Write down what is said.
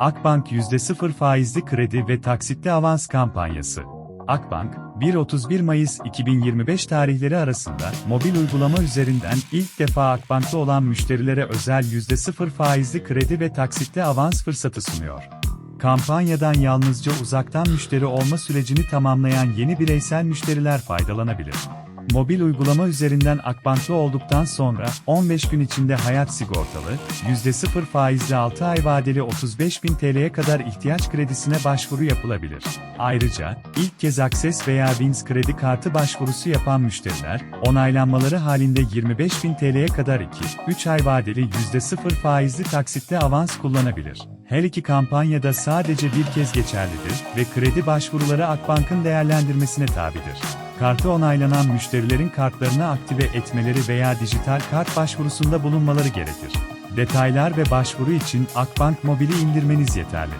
Akbank %0 faizli kredi ve taksitli avans kampanyası. Akbank, 1-31 Mayıs 2025 tarihleri arasında mobil uygulama üzerinden ilk defa Akbank'ta olan müşterilere özel %0 faizli kredi ve taksitli avans fırsatı sunuyor. Kampanyadan yalnızca uzaktan müşteri olma sürecini tamamlayan yeni bireysel müşteriler faydalanabilir. Mobil uygulama üzerinden Akbank'ta olduktan sonra 15 gün içinde hayat sigortalı, %0 faizli 6 ay vadeli 35.000 TL'ye kadar ihtiyaç kredisine başvuru yapılabilir. Ayrıca, ilk kez Akses veya Wings kredi kartı başvurusu yapan müşteriler, onaylanmaları halinde 25.000 TL'ye kadar 2-3 ay vadeli %0 faizli taksitli avans kullanabilir. Her iki kampanyada sadece bir kez geçerlidir ve kredi başvuruları Akbank'ın değerlendirmesine tabidir. Kartı onaylanan müşterilerin kartlarını aktive etmeleri veya dijital kart başvurusunda bulunmaları gerekir. Detaylar ve başvuru için Akbank Mobil'i indirmeniz yeterli.